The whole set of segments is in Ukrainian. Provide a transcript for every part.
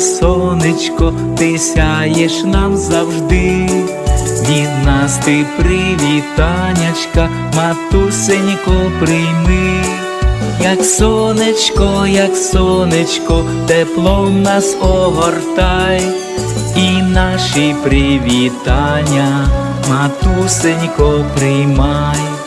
сонечко, ти сяєш нам завжди. Від нас ти привітанячка, матусенько, прийми, як сонечко, як сонечко, теплом нас огортай, і наші привітання, матусенько, приймай.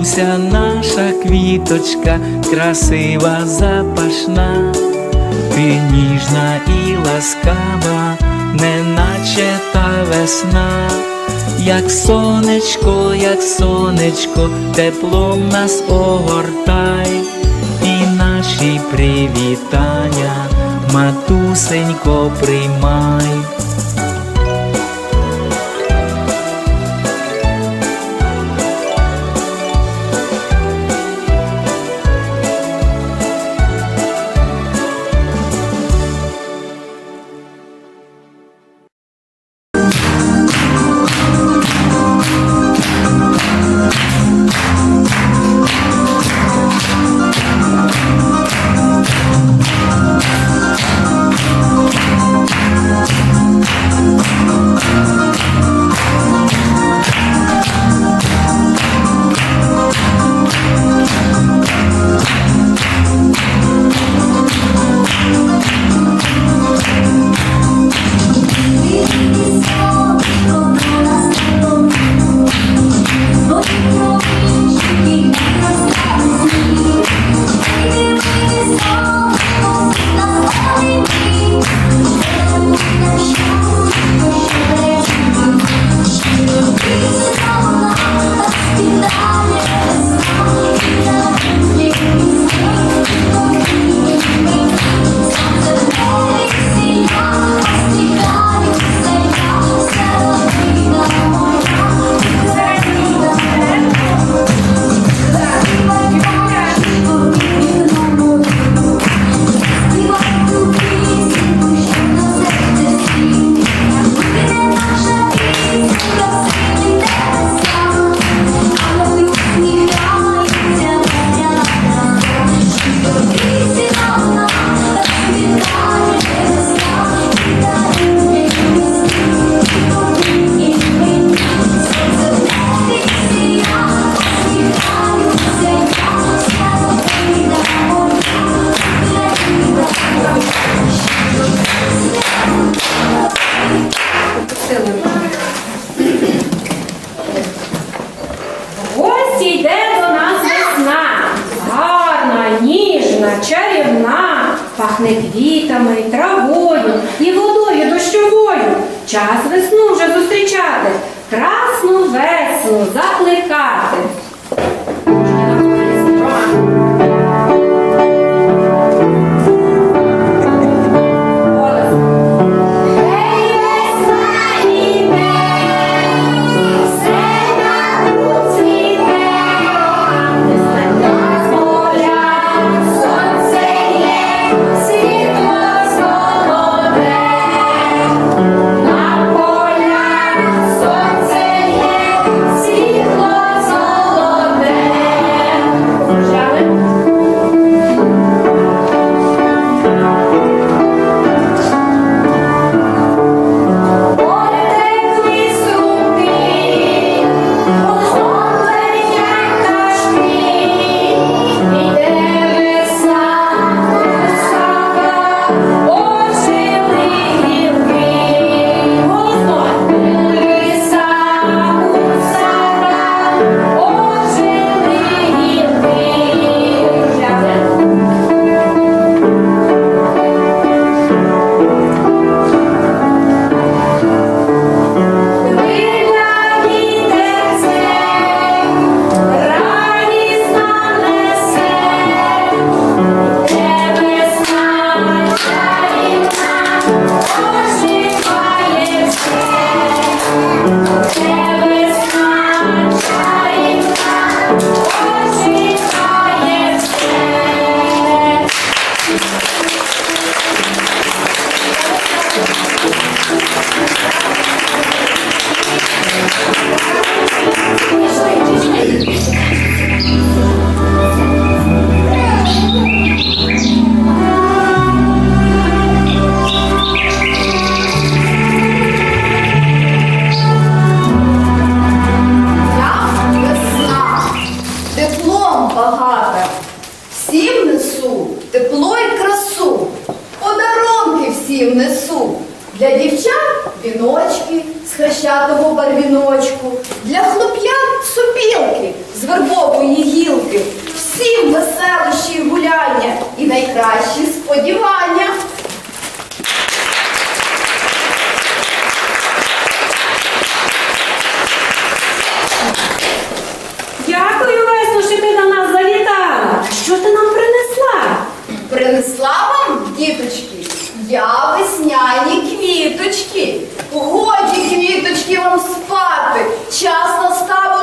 Матуся наша квіточка, красива, запашна, ти ніжна і ласкава, неначе та весна, як сонечко, як сонечко, теплом нас огортай, і наші привітання, матусенько, приймай. Травою і водою дощовою. Час весну вже зустрічати, красну весну закликати. Квіточки, я весняні квіточки. Годі квіточки вам спати. Час настав.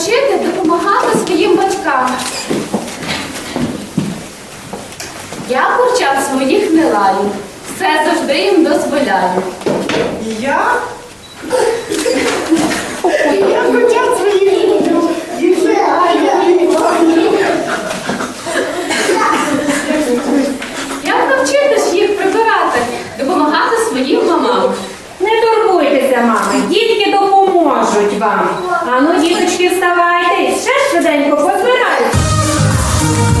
навчити допомагати своїм батькам. Я курчат своїх не лаю, все завжди їм дозволяю. І я? І своїх не люблю. Їх не лаю, не їх прибирати, допомагати своїм мамам? Не турбуйтеся, мами, дітки допомагають. допоможуть вам. А ну, діточки, вставайте. Ще швиденько позбирайте. Thank.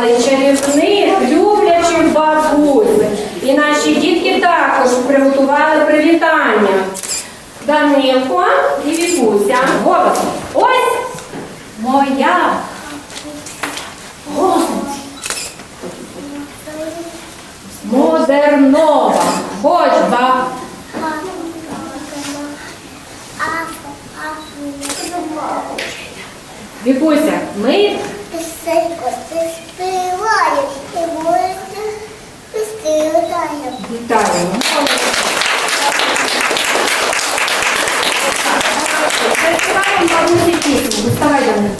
але чарівних люблячи бабусь. І наші дітки також приготували привітання. Данилко і Вікуся. Голос. Ось моя. Голос. Модернова. Ходьба. Вікуся, ми Вітаємо. Перекриваємо бабусі пісню. Виставай до них.